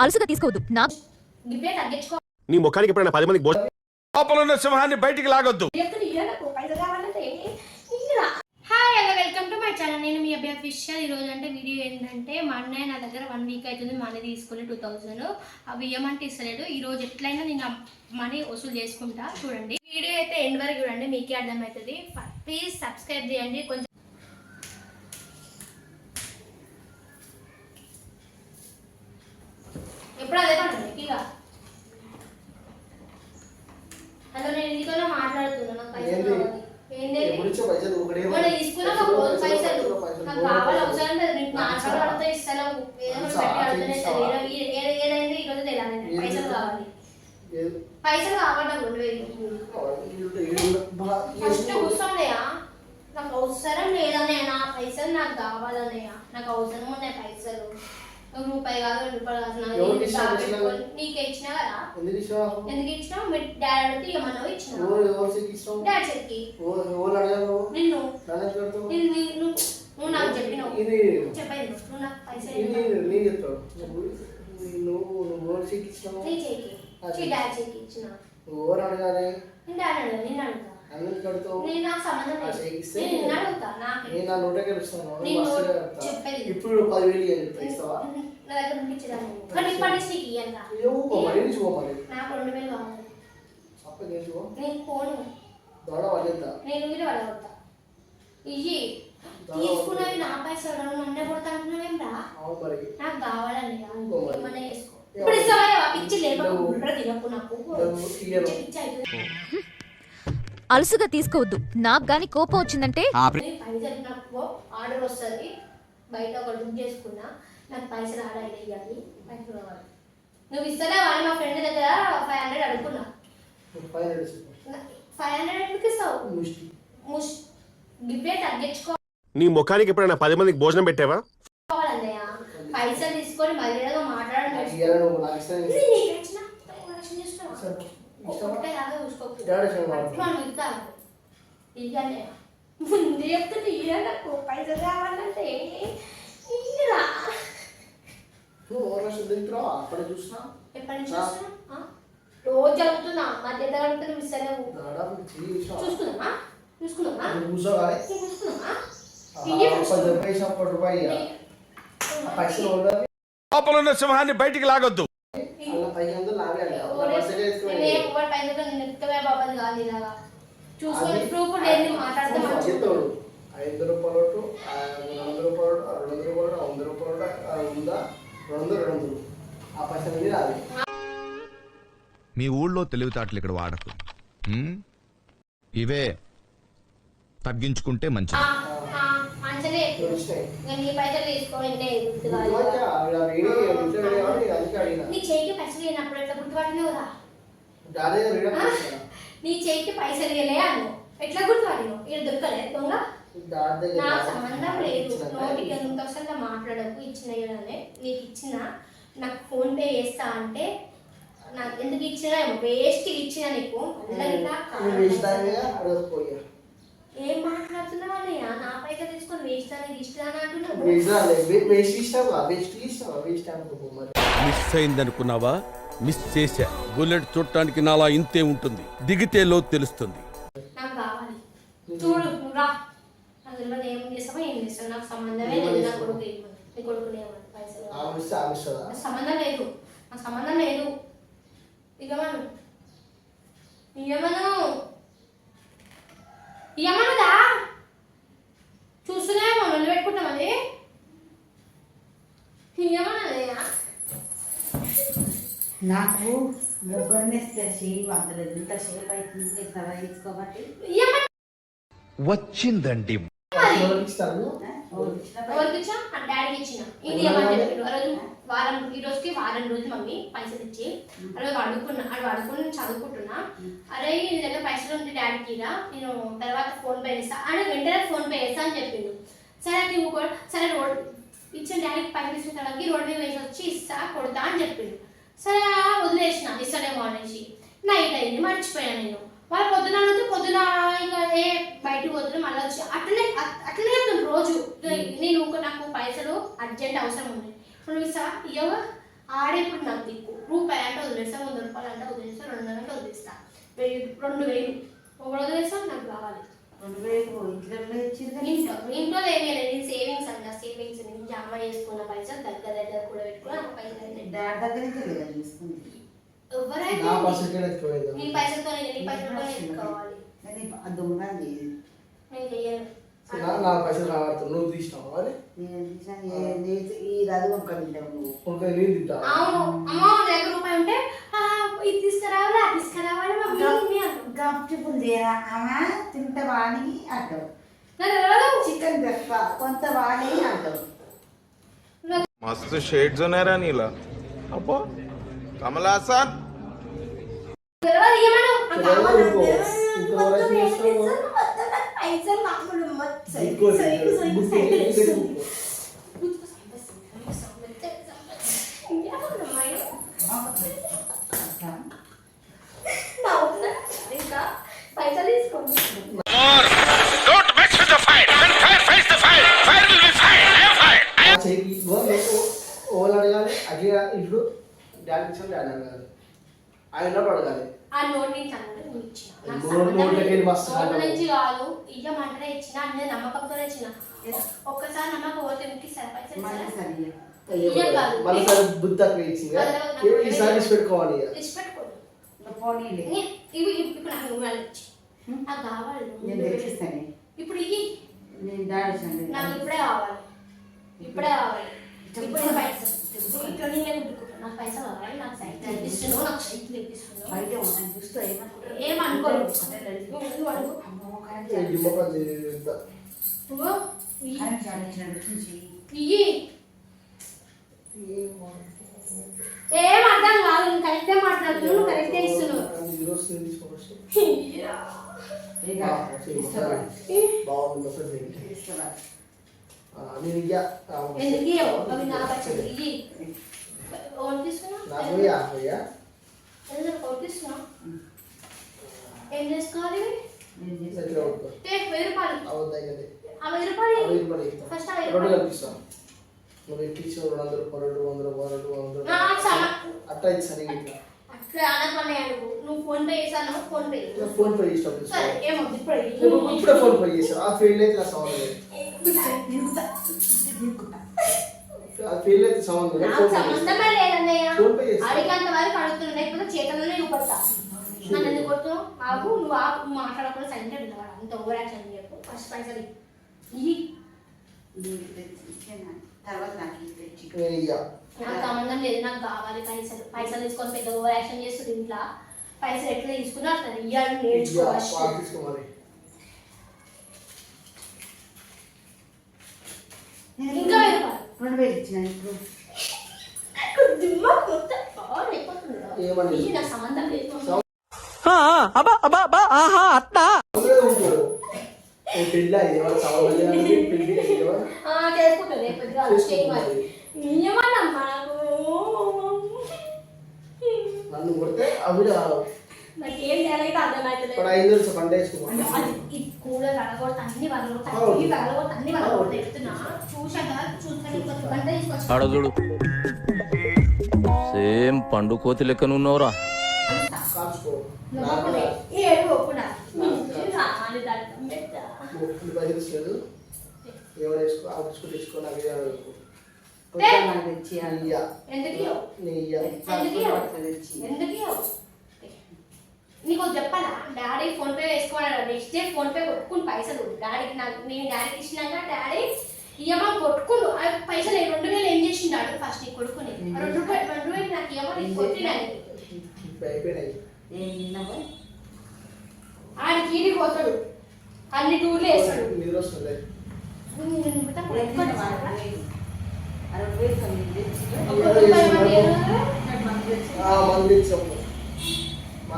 అలసుగా తీసుకోవద్దు. నా నీ ముఖానికి ఎప్పుడైనా పది మందికి లోపల ఉన్న సింహాన్ని బయటికి లాగొద్దు. Hi hello welcome to my channel నేను మీ అభ్యర్థి ఈ రోజు అంటే వీడియో ఏంటంటే మా అన్నయ్య నా దగ్గర వన్ వీక్ అవుతుంది మనీ తీసుకుని టూ థౌజండ్ అవి ఇవ్వమంటే ఇస్తలేడు. ఈ రోజు ఎట్లయినా నేను మనీ వసూలు చేసుకుంటా. చూడండి. వీడియో అయితే ఎండ్ వరకు చూడండి మీకే అర్థమవుతుంది. ప్లీజ్ సబ్స్క్రైబ్ చేయండి. కొంచెం ఎప్పుడు అదే పడుతుంది ఇక హలో నేను ఎందుకన్నా మాట్లాడుతున్నాను నాకు పైసలు ఏంది? కావాలి. ఏంది ఎప్పుడు ఇచ్చే పైసలు ఒకటే మొన్న తీసుకున్నాక రోజు పైసలు నాకు కావాలి అవసరం లేదు నీకు నాకు నాలుగు చాలా- అడిగితే ఇస్తాను ఏదో ఒకటి చాలా పెట్టి అడుగుతూనే ఇస్తావా? ఇస్తాను. ఏ- ఏ- ఏదైంది ఈరోజు తెలియాలి ఏది పైసలు ఇస్తావు? కావాలి ఏది? పైసలు కావాలి నాకు రెండు వేలు ఈడు- ఈడు- బా- ఫస్ట్ ఈడు- కూర్చోండియా నాకు అవసరం లేదన్నయ్య నా పైసలు నాకు కావాలన్నయ్య. నాకు అవసరం ఉన్నాయి పైసలు. రూపాయి కాదు రెండు రూపాయలు కాదు నాకు? పెట్టుకొని ఇచ్చినా కదా? ఎందుకు ఇచ్చినావు? ఎందుకు ఇచ్చినావు? మీ డాడీ అడిగితే ఇవ్వమన్నావు ఇచ్చినావు? డాడీ చెక్కి. నువ్వు? నిన్ను. నన్ను నాకు చెప్పినావు. చెప్పేది నువ్వు. నాకు పైసలు. నేను నువ్వు నువ్వు ఇచ్చినావు? నీ చెక్కి. డాడీ చెక్కి ఇచ్చిన. ఎవరు అడగాలి? నేను డాడీ అడగా నేను అడుగుతా. నన్ను ఎందుకు చెక్ ఇస్తే నేను నా నోటే. చెప్పేది. ఇప్పుడు పదివేలు ఇవ్వాలి ఇస్తావా? తీసుకున్నవి నా పైసలు నన్నే కొడతా నాకు కావాలని. ఏమన్నా చేసుకో. ఇప్పుడు ఇస్తావా? పిచ్చి తినకు నాకు. పిచ్చి అలసుగా తీసుకోవద్దు. నాకు గాని కోపం వచ్చిందంటే? నేను పైసలు నాకు ఆర్డర్ వస్తుంది. బయట ఒకటి బుక్ చేసుకున్నా. నాకు పైసలు ఆర్డర్ ఇవ్వాలి పైసలు కావాలి నువ్వు వాళ్ళు మా ఫ్రెండ్ దగ్గర ఫైవ్ హండ్రెడ్ నడుచుకో. ఫైవ్ హండ్రెడ్ ఎందుకు ఇస్తావు? ముష్టి. ముష్ గిఫ్టే తగ్గించుకోవాలన్నయ్య నీ ముఖానికి ఎప్పుడైనా పది మందికి భోజనం పెట్టావా? పైసలు తీసుకొని మర్యాదగా మాట్లాడడం నేర్చుకో. నాకు నీకు పైసలు కావాలంటే. నువ్వు? అక్కడ చూసినా. ఎప్పటి నుంచి? రోజు చదువుతున్నా. కూర్చోవాలి. లోపల ఉన్న సింహాన్ని బయటికి లాగొద్దు. చూసుకొని ప్రూఫ్ లేని మాట్లాడితే. చెప్తాడు. ఐదు రూపాయలు రూపాయలు రెండు వందల రూపాయలు వంద రూపాయలు వంద, రెండు రెండు. ఆ పైసలు మీద అది మీ ఊళ్ళో తెలివితేటలు ఇక్కడ వాడకు? ఇవే తగ్గించుకుంటే మంచిది నీ చేయికి పైసలు లేనప్పుడు ఎట్లా? చేస్తాను. నీ చేయికి పైసలు లేలే ఎట్లా గుర్తుపట్టినావు ఇక్కడ దొరకలే దొంగ? నా సంబంధం లేదు. నోటికి మాట్లాడకు ఇచ్చిన నీకు ఇచ్చిన నాకు ఫోన్ పే చేస్తా అంటే నాకు ఎందుకు ఇచ్చినా వేస్ట్ ఇచ్చిన నీకు. ఏం మాట్లాడుతున్నావు అన్నయ్య? నా పైసలు తీసుకొని వేస్ట్ అనేది ఇష్టం అంటున్నావు. మిస్ అయిందనుకున్నావా? మిస్ చేశా. బుల్లెట్ చూడటానికి నాలా ఇంతే ఉంటుంది. దిగితే లో తెలుస్తుంది. నాకు కావాలి. చూడు నువ్వు రా. నాకు తెలియదు ఏం చేస్తావో ఏం చేస్తావు. నాకు సంబంధమే లేదు నా కొడుకు ఏమని నీ కొడుకుని ఏమని పైసలు. కావాలి. ఆమె ఇస్తే ఆమె ఇస్తుందా? నాకు సంబంధం లేదు. నాకు సంబంధం నాకు ముగ్గురిని చేసి వందలేదు ఇంతసేపు అవుతుంది సదా తీసుకోబట్టి ఇయ్యమని వచ్చిందండి. ఎవరికి డాడీకి ఇచ్చిన. ఇది ఏమని ఆ రోజు వారం ఈ రోజుకి వారం రోజులు మమ్మీ పైసలు ఇచ్చి ఆ రోజు అడుగుకున్నా అడు అడుగుకుని నేను చదువుకుంటున్నా. అరే నీ దగ్గర పైసలు ఉంటే డాడీకి రా నేను తర్వాత ఫోన్ పే చేస్తా. అని వెంటనే ఫోన్ పే చేస్తా అని చెప్పిండు. సరే నువ్వు కూడా సరే రోడ్ ఇచ్చిన డాడీకి పైసలు ఇచ్చిన తర్వాత రోడ్ మీద వేసి వచ్చి ఇస్తా కొడతా అని చెప్పిండు. సరే వదిలేసిన ఇస్తాడేమో అనేసి నైట్ అయింది మర్చిపోయాను నేను. వాళ్ళు పొద్దున అన్నది పొద్దున ఇంకా ఏ బయటకు పోతున్నా మళ్ళీ వచ్చి అట్లనే అట్- అట్లనే చెప్తాను రోజు. నేను ఒక నాకు పైసలు అర్జెంట్ అవసరం ఉంది. ఇప్పుడు ఇస్తా ఇవ్వ ఆడే ఇప్పుడు నాకు దిక్కు. రూపాయి అంటే వదిలేస్తా వంద రూపాయలు అంటే వదిలేస్తా రెండు వందలు అంటే వదిలేస్తా. వెయ్యి రెండు వేలు. ఒకటి వదిలేస్తా నాకు కావాలి. రెండు వేలు ఇంట్లో ఇంట్లో ఏమీ లేదు నేను సేవింగ్స్ నేను జమ చేసుకున్న పైసలు దగ్గర దగ్గర కూడా పెట్టుకుని ఆ పైసలు అయితే డాడ్ దగ్గర నుంచి లేదా తీసుకుంది. ఎవరైతే నా పర్సెంట్ ఎత్తుకోలేదు నీ పైసలతో నీ పైసలతో ఎత్తుకోవాలి. కానీ ఆ దొంగ నేను చెయ్యను. నా- నా పైసలు రావడుతుంది నువ్వు తీసినావు అని నేను తీసిన ఏ- నీ- ఈ రది ఒక తింటావు నువ్వు. ఇంకా నేను తింటా అవును. అమ్మో నా దగ్గర రూపాయి ఉంటే "ఆ, ఇది తీసుకురావాలి అది తీసుకురావాలి గప్చిపులు ఆమె తింటే వాణి అంటావు. చికెన్ పెప్ప కొంత వాణి అంటావు. मस्त शेड जो नाही राणीला अप कमला असा पैसे డాడీ ఇచ్చిన డాడీ అడగాలి ఆయన అడగాలి. ఆ నోట్ నుంచి నువ్వు ఇచ్చిన నాకు నోట్ సంబంధం నోట్లకి లేదు. మస్తు నోట్ కాదు. నుంచి కాదు ఇయ్యమంటే ఇచ్చిన అన్నీ నమ్మకంతోనే ఇచ్చిన. ఒక్కసారి నమ్మకం పోతే మీకు సరిపైసలు మళ్ళీ ఇస్తారా? సరే ఇయ్యం కాదు. మళ్ళీ సార్ బుద్ధి తక్కువ ఇచ్చింది కదా. అదే నాకు ఈసారి ఇచ్చి పెట్టుకోవాలి ఇక. ఇచ్చి పెట్టుకోండి నువ్వు పోనీలే నీ- ఇవి ఇప్పుడు నాకు నువ్వు ఇచ్చి. నాకు కావాలి నువ్వు. నేను తెచ్చిస్తాను ఇప్పుడు ఇవి నేను డాడీ నాకు ఇప్పుడే కావాలి. ఇప్పుడే కావాలి. ఇప్పుడు నేను పైసలు ఇట్లా నేనే గుడ్డుకుంటాను నాకు పైసలు కావాలి బయట ఉన్నాను చూస్తూ ఏమనుకుంటా ఏ అర్థం కాదు నువ్వు కరెక్టే మాట్లాడుతున్నావు నువ్వు కరెక్టే ఇస్తున్నావు. ఎందుకు ఇయ్యవు? అవి నా పైసలు ఇయ్యి ఓన్ తీసుకున్నావు నాకు యాభై ఎందుకు ఓన్ తీసుకున్నావు ఏం చేసుకోవాలి వెయ్యి రూపాయలు. ఫస్ట్ నువ్వు రెండు వందల రెండు వందల రెండు వందల అట్లా ఇచ్చాను ఇట్లా ఫోన్ పే చేశాను ఫోన్ పే ఫోన్ పే ఏమవుతుంది ఇప్పుడు ఫోన్ పే చేసావు ఆ ఫెయిల్ అయితే నా సవాల్ లేదు ఆ ఫెయిల్ అయితే సవాల్ లేదు నాకు. సంబంధమే లేదన్నయ్య. ఫోన్ పే చేస్తా. అడిగేంత వరకు అడుగుతున్నా లేకపోతే చేతుల్లోనే ఇవ్వబడతా నన్ను ఎందుకు కొడుతున్నావు ఆగు నువ్వు నువ్వు మాట్లాడకుండా సైలెంట్ ఉంటావాడు అంత ఓవర్ యాక్షన్ చేయకు ఫస్ట్ పైసలు. తర్వాత నాకు ఇది నేను ఇయ్య. నాకు సంబంధం లేదు. నాకు కావాలి పైసలు. పైసలు తీసుకొని పెద్ద ఓవర్ యాక్షన్ చేస్తుంది ఇంట్లో. పైసలు ఎట్లా తీసుకున్నా అట్లా ఇయ్యాలి. ఇయ్య, నేర్చుకోవాలి పాలు మరి నేను ఇంకా. రెండు వేలు ఇచ్చిన ఇప్పుడు. దిమాగ్ మొత్తం ఆన్ అయిపోతుంది రా. ఏమని? ఇయ్యి, నాకు సంబంధం లేదు అందులో ఉంటాడు ఓ పెళ్ళి అయ్యి ఎవరు సవాల్ లేదు పెళ్ళి అయ్యేవా ఆ, చేసుకుంటుంది రేపు పొద్దుగాల చేయి మరి ఇయ్యమన్నమ్మా నాకు నన్ను కొడితే ఆవిడ నాకేం చేయాలైతే అర్థమవుతలేదు ఇప్పుడు ఐదు నిమిషం పంట వేసుకోమా అది ఈ కూలర్ అడగొడతా అన్ని వదలగొడతా అన్ని వదలగొడతా అన్ని వదలగొడతా చెప్తున్నా చూశాక చూసాను ఇంకొక గంట తీసుకొచ్చి ఆడ చూడు సేమ్ పండు కోతి నేను ఇయ్య. ఎందుకు ఇయ్యవు? నేను ఇయ్య. ఎందుకు ఇయ్యవు? తెచ్చి ఎందుకు ఇయ్యవు? నీకు చెప్పాలా? డాడీ ఫోన్ పే వేసుకోవాలి నెక్స్ట్ డే ఫోన్ పే కొట్టుకుని పైసలు డాడీకి నాకు నేను డాడీకి ఇచ్చినాక డాడీ ఇయ్యమా కొట్టుకుని ఆ పైసలు రెండు వేలు ఏం చేసిండాడు? ఫస్ట్ నీ కొడుకుని. రెండు రూపాయలు రెండు వేలు నాకు ఇయ్యమా నీకు కొట్టినాయి ఆడికి ఈడి పోతాడు. అన్ని టూర్లు వేస్తాడు. మంది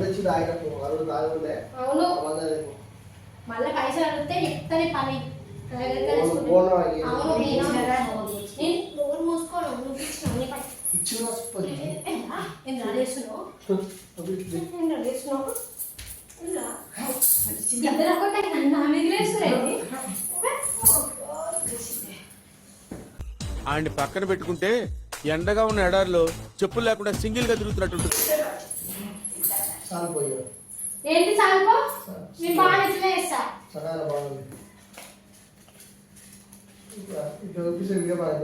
వచ్చి తాగినప్పుడు ఆ రోజు తాగుండే అవును. అది మళ్ళీ పైసలు అడిగితే చెప్తానే పని. జాగ్రత్తగా తీసుకుంటా. బోనం అయ్యి. అవును నేను ఇచ్చినారా? నువ్వు తెచ్చి. నేను నోరు మూసుకోను. నువ్వు ఇచ్చినావు నీ పై ఇచ్చిన వస్తుంది. ఏం రాలేస్తున్నావు ఏం రాలేస్తున్నావు ఇలా ఇద్దరు ఒకటే నన్ను నా మీద లేస్తున్నాయి ఆయన్ని పక్కన పెట్టుకుంటే ఎండగా ఉన్న ఎడారిలో చెప్పులు లేకుండా సింగిల్గా తిరుగుతున్నట్టు చాలు పోయారు ఏంటి సాగుకో నేను బాగా ఇట్లనే చేస్తా. చాలా బాగుంది. ఇట్లా ఇట్లా చూపిస్తే ఇంకా బాగా